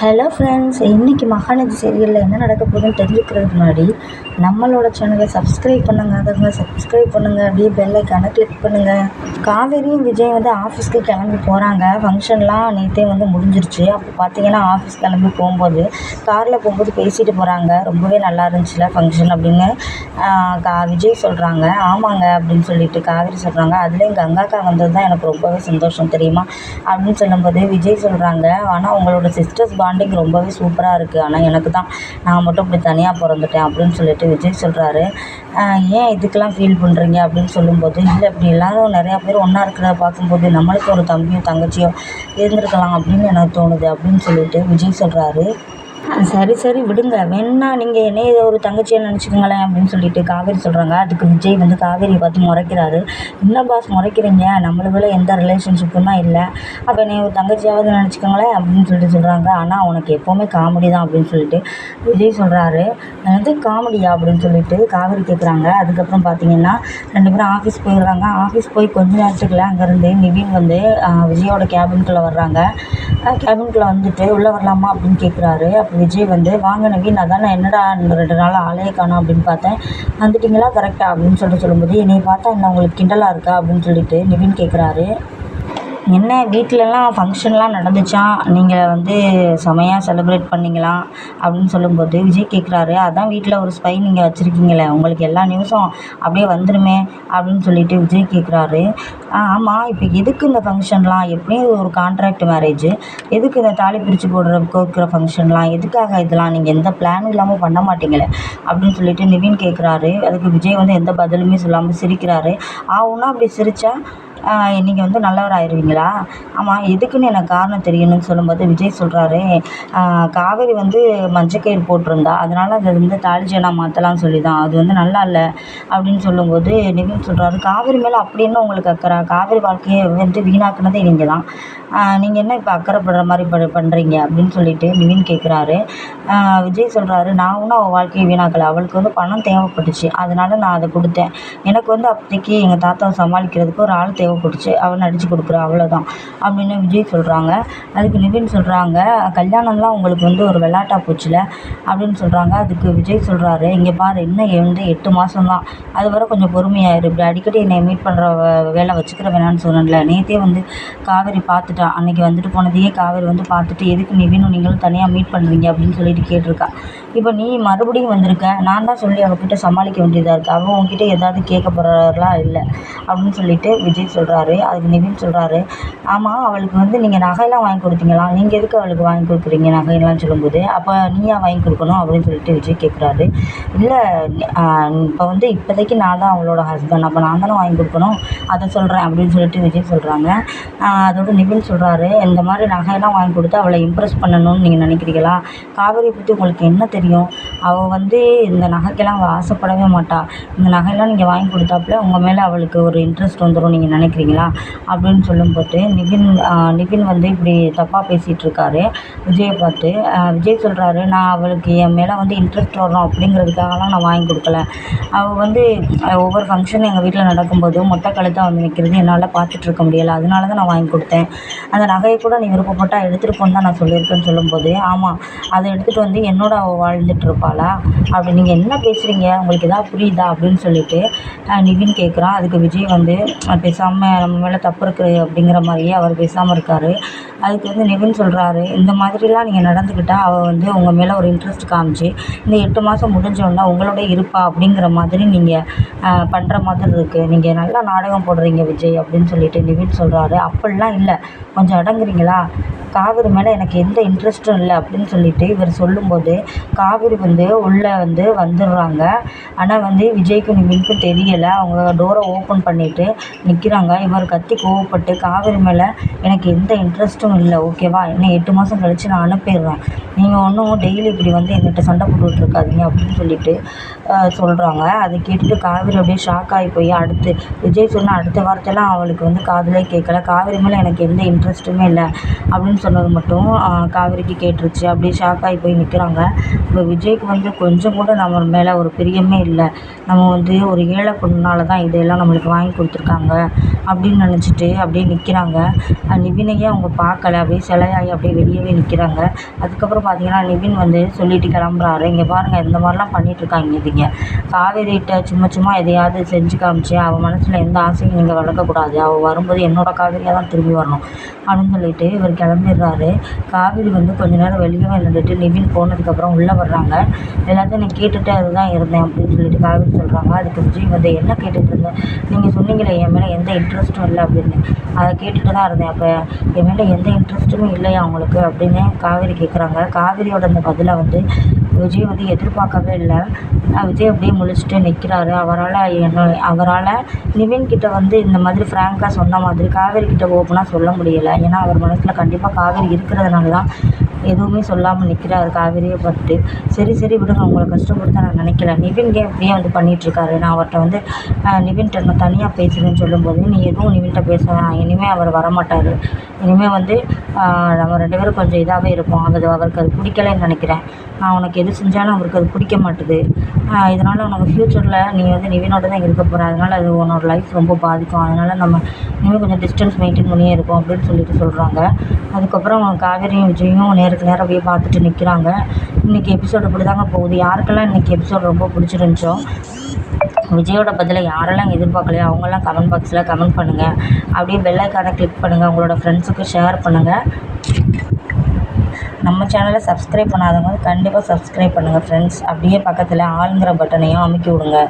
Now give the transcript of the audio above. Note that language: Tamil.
ஹலோ ஃப்ரெண்ட்ஸ் இன்றைக்கி மகாநதி சீரியலில் என்ன நடக்க போகுதுன்னு தெரிஞ்சுக்கிறதுக்கு முன்னாடி நம்மளோட சேனலை சப்ஸ்கிரைப் பண்ணுங்காதவங்க சப்ஸ்கிரைப் பண்ணுங்கள் அப்படியே பெல்லைக்கான கிளிக் பண்ணுங்கள் காவேரியும் விஜய் வந்து ஆஃபீஸ்க்கு கிளம்பி போகிறாங்க ஃபங்க்ஷன்லாம் நேற்றே வந்து முடிஞ்சிருச்சு. அப்போ பார்த்தீங்கன்னா ஆஃபீஸ் கிளம்பி போகும்போது காரில் போகும்போது பேசிட்டு போகிறாங்க ரொம்பவே நல்லா இருந்துச்சுல ஃபங்க்ஷன் அப்படின்னு. கா விஜய் சொல்கிறாங்க ஆமாங்க அப்படின்னு சொல்லிட்டு காவேரி சொல்கிறாங்க அதுலேயும் கங்காக்கா வந்தது தான் எனக்கு ரொம்பவே சந்தோஷம் தெரியுமா? அப்படின்னு சொல்லும்போது விஜய் சொல்கிறாங்க ஆனால் உங்களோட சிஸ்டர்ஸ் பாண்டிங் ரொம்பவே சூப்பராக இருக்குது ஆனால் எனக்கு தான். நான் மட்டும் இப்படி தனியாக பிறந்துட்டேன் அப்படின்னு சொல்லிட்டு விஜய் சொல்கிறாரு ஏன் இதுக்கெல்லாம் ஃபீல் பண்ணுறீங்க அப்படின்னு சொல்லும்போது இல்லை இப்படி எல்லாரும் நிறையா பேர் ஒன்றா இருக்கிறத பார்க்கும்போது நம்மளுக்கு ஒரு தம்பியோ தங்கச்சியோ இருந்திருக்கலாம் அப்படின்னு எனக்கு தோணுது. அப்படின்னு சொல்லிட்டு விஜய் சொல்கிறாரு சரி சரி விடுங்க. வேணா நீங்கள் என்னைய ஒரு தங்கச்சியை நினச்சிக்கோங்களேன் அப்படின்னு சொல்லிட்டு காவேரி சொல்கிறாங்க அதுக்கு விஜய் வந்து காவேரியை பார்த்து முறைக்கிறாரு. என்ன பாஸ் முறைக்கிறீங்க? நம்மளுக்குள்ள எந்த ரிலேஷன்ஷிப்பும் இல்லை. அப்போ நீ ஒரு தங்கச்சியாவது நினச்சிக்கோங்களேன் அப்படின்னு சொல்லிட்டு சொல்கிறாங்க ஆனால் உனக்கு எப்போவுமே காமெடி தான் அப்படின்னு சொல்லிட்டு விஜய் சொல்கிறாரு வந்து காமெடியா அப்படின்னு சொல்லிட்டு காவேரி கேட்குறாங்க அதுக்கப்புறம் பார்த்தீங்கன்னா ரெண்டு பேரும் ஆஃபீஸ் போயிடுறாங்க. ஆஃபீஸ் போய் கொஞ்ச நேரத்துக்குள்ள அங்கேருந்து நிவின் வந்து விஜயோட கேபின்குள்ளே வர்றாங்க. கேபின்குள்ளே வந்துட்டு உள்ளே வரலாமா அப்படின்னு கேட்குறாரு அப்போ விஜய் வந்து வாங்க நவீன் அதான் என்னடா ரெண்டு நாள் ஆளே காணோம் அப்படின்னு பார்த்தேன். வந்துட்டிங்களா? கரெக்டாக அப்படின்னு சொல்லிட்டு சொல்லும்போது என்னை பார்த்தா என்ன உங்களுக்கு கிண்டலாக இருக்கா? அப்படின்னு சொல்லிட்டு நிவின் கேட்குறாரு என்ன வீட்டிலலாம் ஃபங்க்ஷன்லாம் நடந்துச்சா? நீங்கள் வந்து செமையாக செலிப்ரேட் பண்ணிங்களாம் அப்படின்னு சொல்லும்போது விஜய் கேட்குறாரு அதான் வீட்டில் ஒரு ஸ்பை நீங்கள் வச்சுருக்கீங்களே உங்களுக்கு எல்லா நியூஸும் அப்படியே வந்துடுமே அப்படின்னு சொல்லிட்டு விஜய் கேட்குறாரு ஆமாம் இப்போ எதுக்கு இந்த ஃபங்க்ஷன்லாம் எப்படியும் ஒரு கான்ட்ராக்ட் மேரேஜ் எதுக்கு இந்த தாலி பிரித்து போடுற கோக்கிற ஃபங்க்ஷன்லாம் எதுக்காக இதெல்லாம்? நீங்கள் எந்த பிளானும் இல்லாமல் பண்ண மாட்டீங்களே அப்படின்னு சொல்லிட்டு நிவின் கேட்குறாரு அதுக்கு விஜய் வந்து எந்த பதிலுமே சொல்லாமல் சிரிக்கிறாரு. ஆவுன்னா அப்படி சிரித்தா நீங்கள் வந்து நல்லவர் ஆயிடுவீங்களா ஆமாம் எதுக்குன்னு எனக்கு காரணம் தெரியணும்னு சொல்லும்போது விஜய் சொல்கிறாரு காவேரி வந்து மஞ்சக்கயிறு போட்டிருந்தா அதனால் அதை வந்து தாலிஜனா மாற்றலாம்னு சொல்லி தான் அது வந்து நல்லா இல்லை அப்படின்னு சொல்லும்போது நிவின் சொல்கிறாரு காவேரி மேலே அப்படி என்ன உங்களுக்கு அக்கறை? காவேரி வாழ்க்கையை வந்து வீணாக்குனதே நீங்கள் தான் நீங்கள் என்ன இப்போ அக்கறைப்படுற மாதிரி ப பண்ணுறீங்க அப்படின்னு சொல்லிட்டு நிவின் கேட்குறாரு விஜய் சொல்கிறாரு நான் ஒன்றும் அவள் வாழ்க்கையை வீணாக்கலை அவளுக்கு வந்து பணம் தேவைப்பட்டுச்சு அதனால் நான் அதை கொடுத்தேன். எனக்கு வந்து அப்போதைக்கு எங்கள் தாத்தாவை சமாளிக்கிறதுக்கு ஒரு ஆள் தேவை பிடிச்சி அவள் நடித்து கொடுக்குறா அவ்வளோதான் அப்படின்னு விஜய் சொல்கிறாங்க அதுக்கு நிவின் சொல்கிறாங்க கல்யாணம்லாம் உங்களுக்கு வந்து ஒரு விளாட்டா போச்சுல? அப்படின்னு சொல்கிறாங்க அதுக்கு விஜய் சொல்கிறாரு இங்கே பாரு இன்னும் வந்து எட்டு மாதம் தான் அது வரை கொஞ்சம் பொறுமையாயிரு. இப்படி அடிக்கடி என்னை மீட் பண்ணுற வேலை வச்சுக்கிற வேணான்னு சொன்னேன்ல. நேற்றே வந்து காவேரி பார்த்துட்டா. அன்றைக்கி வந்துட்டு போனதையே காவேரி வந்து பார்த்துட்டு எதுக்கு நிவினும் நீங்களும் தனியாக மீட் பண்ணுறீங்க அப்படின்னு சொல்லிட்டு கேட்டிருக்கா. இப்போ நீ மறுபடியும் வந்திருக்க. நான் தான் சொல்லி அவகிட்ட சமாளிக்க வேண்டியதாக இருக்குது அவன் உங்ககிட்ட ஏதாவது கேட்க போகிறார்களா இல்லை. அப்படின்னு சொல்லிட்டு விஜய் சொல் சொல்கிறாரு அதுக்கு நிவின் சொல்கிறாரு ஆமாம் அவளுக்கு வந்து நீங்கள் நகையெல்லாம் வாங்கி கொடுத்தீங்களா? நீங்கள் எதுக்கு அவளுக்கு வாங்கி கொடுக்குறீங்க நகையெல்லாம் சொல்லும்போது? அப்போ நீயா வாங்கி கொடுக்கணும் அப்படின்னு சொல்லிட்டு விஜய் கேட்குறாரு இல்லை இப்போ வந்து இப்போதைக்கு நான் தான் அவளோட ஹஸ்பண்ட் அப்போ நான் தானே வாங்கி கொடுக்கணும்? அதை சொல்கிறேன் அப்படின்னு சொல்லிட்டு விஜய் சொல்கிறாங்க அதோட நிவின் சொல்கிறாரு இந்த மாதிரி நகையெல்லாம் வாங்கி கொடுத்து அவளை இம்ப்ரெஸ் பண்ணணும்னு நீங்கள் நினைக்கிறீங்களா? காவேரி பற்றி உங்களுக்கு என்ன தெரியும்? அவள் வந்து இந்த நகைக்கெல்லாம் அவள் ஆசைப்படவே மாட்டாள் இந்த நகையெல்லாம் நீங்கள் வாங்கி கொடுத்தாப்புல உங்கள் மேலே அவளுக்கு ஒரு இன்ட்ரெஸ்ட் வந்துடும் நீங்கள் நினைக்கிறீங்களா? அப்படின்னு சொல்லும்போது நிவின் நிவின் வந்து இப்படி தப்பாக பேசிகிட்ருக்காரு விஜயை பார்த்து விஜய் சொல்கிறாரு நான் அவளுக்கு என் மேலே வந்து இன்ட்ரெஸ்ட் வரணும் அப்படிங்கிறதுக்காகலாம் நான் வாங்கி கொடுக்கல. அவள் வந்து ஒவ்வொரு ஃபங்க்ஷன் எங்கள் வீட்டில் நடக்கும்போது மொட்டை கழுத்தாக வந்து நிற்கிறது என்னால் பார்த்துட்ருக்க முடியலை. அதனால தான் நான் வாங்கி கொடுத்தேன். அந்த நகையை கூட நீ விருப்பப்பட்டால் எடுத்துகிட்டு போன்னு தான் நான் சொல்லியிருக்கேன்னு சொல்லும்போது ஆமாம் அதை எடுத்துகிட்டு வந்து என்னோட அவள் வாழ்ந்துட்டு இருப்பாளா? அப்படி நீங்கள் என்ன பேசுகிறீங்க உங்களுக்கு எதாவது புரியுதா? அப்படின்னு சொல்லிட்டு நிவின் கேட்குறான் அதுக்கு விஜய் வந்து பேசாமல் நம்ம மேலே தப்பு இருக்குது அப்படிங்கிற மாதிரியே அவர் பேசாமல் இருக்கார். அதுக்கு வந்து நிவின் சொல்கிறாரு இந்த மாதிரிலாம் நீங்கள் நடந்துக்கிட்டால் அவள் வந்து உங்கள் மேலே ஒரு இன்ட்ரெஸ்ட் காமிச்சு இந்த எட்டு மாதம் முடிஞ்சோடனே உங்களோட இருப்பா அப்படிங்கிற மாதிரி நீங்கள் பண்ணுற மாதிரி இருக்குது நீங்கள் நல்லா நாடகம் போடுறீங்க விஜய் அப்படின்னு சொல்லிட்டு நிவின் சொல்கிறாரு அப்படிலாம் இல்லை. கொஞ்சம் அடங்குறீங்களா? காவேரி மேலே எனக்கு எந்த இன்ட்ரெஸ்ட்டும் இல்லை அப்படின்னு சொல்லிட்டு இவர் சொல்லும்போது காவேரி வந்து உள்ளே வந்து வந்துடுறாங்க. ஆனால் வந்து விஜய்க்கும் நிவினுக்கும் தெரியலை. அவங்க டோரை ஓப்பன் பண்ணிவிட்டு நிற்கிறாங்க இவர் கத்தி கோவப்பட்டு காவேரி மேலே எனக்கு எந்த இன்ட்ரெஸ்ட்டும் இல்லை ஓகேவா இன்னும் எட்டு மாதம் கழித்து நான் அனுப்பிடுறேன். நீங்கள் ஒன்றும் டெய்லி இப்படி வந்து என்கிட்ட சண்டை போட்டுட்டு இருக்காதீங்க அப்படின்னு சொல்லிட்டு சொல்கிறாங்க அதை கேட்டுட்டு காவிரி அப்படியே ஷாக் ஆகி போய் அடுத்து விஜய் சொன்ன அடுத்த வார்த்தைலாம் அவளுக்கு வந்து காதலே கேட்கல. காவிரி மேலே எனக்கு எந்த இன்ட்ரெஸ்ட்டுமே இல்லை அப்படின்னு சொன்னது மட்டும் காவேரிக்கு கேட்டுருச்சு. அப்படியே ஷாக் ஆகி போய் நிற்கிறாங்க இப்போ விஜய்க்கு வந்து கொஞ்சம் கூட நம்ம மேலே ஒரு பிரியமே இல்லை. நம்ம வந்து ஒரு ஏழை பொண்ணுனால தான் இதையெல்லாம் நம்மளுக்கு வாங்கி கொடுத்துருக்காங்க அப்படின்னு நினச்சிட்டு அப்படியே நிற்கிறாங்க நிவினையே அவங்க பார்க்கல. அப்படியே சிலையாகி அப்படியே வெளியவே நிற்கிறாங்க அதுக்கப்புறம் பார்த்தீங்கன்னா நிவின் வந்து சொல்லிட்டு கிளம்புறாரு. இங்கே பாருங்கள் இந்த மாதிரிலாம் பண்ணிகிட்ருக்காங்க இதுங்க. காவேரிகிட்ட சும்மா சும்மா எதையாவது செஞ்சு காமிச்சு அவள் மனசில் எந்த ஆசையும் நீங்கள் வளர்க்கக்கூடாது அவள் வரும்போது என்னோட காவேரியாக தான் திரும்பி வரணும் அப்படின்னு சொல்லிட்டு இவர் கிளம்பி கிளம்பிடுறாரு காவேரி வந்து கொஞ்ச நேரம் வெளியே இருந்துட்டு நிவின் போனதுக்கப்புறம் உள்ளே வர்றாங்க. எல்லாத்தையும் நான் கேட்டுகிட்டே அதுதான் இருந்தேன் அப்படின்னு சொல்லிட்டு காவேரி சொல்கிறாங்க அதுக்கு விஜய் வந்து என்ன கேட்டுட்டு இருந்தேன் நீங்கள் சொன்னீங்களே என் மேலே எந்த இன்ட்ரெஸ்ட்டும் இல்லை அப்படின்னு. அதை கேட்டுட்டு தான் இருந்தேன். அப்போ என் மேலே எந்த இன்ட்ரெஸ்ட்டுமே இல்லையா அவங்களுக்கு அப்படின்னு காவேரி கேட்குறாங்க காவேரியோட அந்த பதிலை வந்து விஜய் வந்து எதிர்பார்க்கவே இல்லை. விஜய் அப்படியே முழிச்சிட்டு நிற்கிறாரு அவரால் என்ன அவரால் நிவின் கிட்ட வந்து இந்த மாதிரி ஃப்ராங்காக சொன்ன மாதிரி காவேரி கிட்ட ஓப்பனாக சொல்ல முடியலை. ஏன்னா அவர் மனசில் கண்டிப்பாக காவேரி இருக்கிறதுனால தான் எதுவுமே சொல்லாமல் நிற்கிறாரு காவேரியை பார்த்துட்டு சரி சரி விடுங்க. உங்களை கஷ்டப்படுத்த நான் நினைக்கல. நிவின்கே அப்படியே இப்படியே வந்து பண்ணிகிட்ருக்காரு நான் அவர்கிட்ட வந்து நிவின்கிட்ட நான் தனியாக பேசுகிறேன்னு சொல்லும்போது நீ எதுவும் நிவின்கிட்ட பேச இனிமேல் அவர் வரமாட்டார். இனிமேல் வந்து நம்ம ரெண்டு பேரும் கொஞ்சம் இதாகவே இருப்போம். அது அவருக்கு அது பிடிக்கலன்னு நினைக்கிறேன். உனக்கு எது செஞ்சாலும் அவருக்கு அது பிடிக்க மாட்டுது. இதனால் உனக்கு ஃப்யூச்சரில் நீ வந்து நிவினோட தான் இருக்க போகிற அதனால் அது உன்னோட லைஃப் ரொம்ப பாதிக்கும். அதனால் நம்ம இனிமேல் கொஞ்சம் டிஸ்டன்ஸ் மெயின்டைன் பண்ணியே இருக்கும் அப்படின்னு சொல்லிட்டு சொல்கிறாங்க அதுக்கப்புறம் காவேரியும் விஜயும் நேருக்கு நேரம் அப்படியே பார்த்துட்டு நிற்கிறாங்க இன்றைக்கி எபிசோடு இப்படி தாங்க போகுது. யாருக்கெல்லாம் இன்றைக்கி எபிசோடு ரொம்ப பிடிச்சிருந்துச்சோ? விஜயோட பதிலை யாரெல்லாம் எதிர்பார்க்கலையோ அவங்கெல்லாம் கமெண்ட் பாக்ஸில் கமெண்ட் பண்ணுங்கள் அப்படியே பெல்லைக்கான கிளிக் பண்ணுங்கள் உங்களோட ஃப்ரெண்ட்ஸுக்கு ஷேர் பண்ணுங்கள் நம்ம சேனலை சப்ஸ்கிரைப் பண்ணாதவங்க கண்டிப்பாக சப்ஸ்கிரைப் பண்ணுங்கள் ஃப்ரெண்ட்ஸ் அப்படியே பக்கத்தில் ஆளுங்கிற பட்டனையும் அமுக்கி விடுங்க.